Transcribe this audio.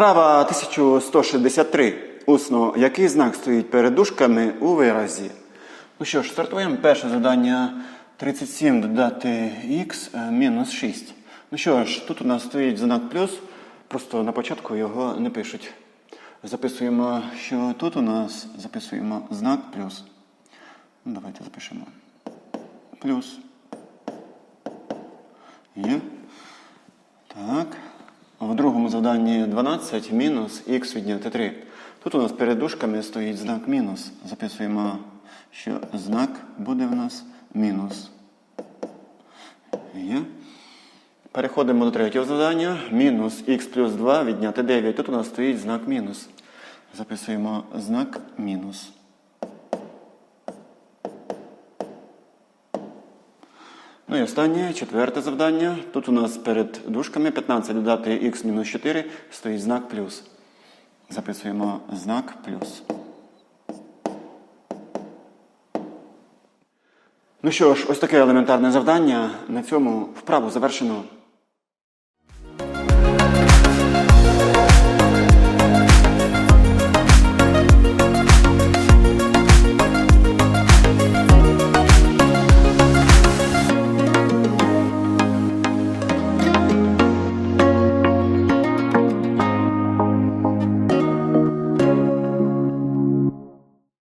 Вправа 1163. Усно. Який знак стоїть перед дужками у виразі? Ну що ж, стартуємо. Перше завдання 37 додати х е, мінус 6. Ну що ж, тут у нас стоїть знак плюс. Просто на початку його не пишуть. Записуємо, що тут у нас записуємо знак плюс. Ну, давайте запишемо. Плюс. Є. Другому завданні 12 мінус х відняти 3. Тут у нас перед дужками стоїть знак мінус. Записуємо, що знак буде в нас мінус. Є. Переходимо до третього завдання. Мінус х плюс 2 відняти 9. Тут у нас стоїть знак мінус. Записуємо знак мінус. Ну і останнє, четверте завдання. Тут у нас перед дужками 15 додати х мінус 4 стоїть знак плюс. Записуємо знак плюс. Ну що ж, ось таке елементарне завдання. На цьому вправу завершено.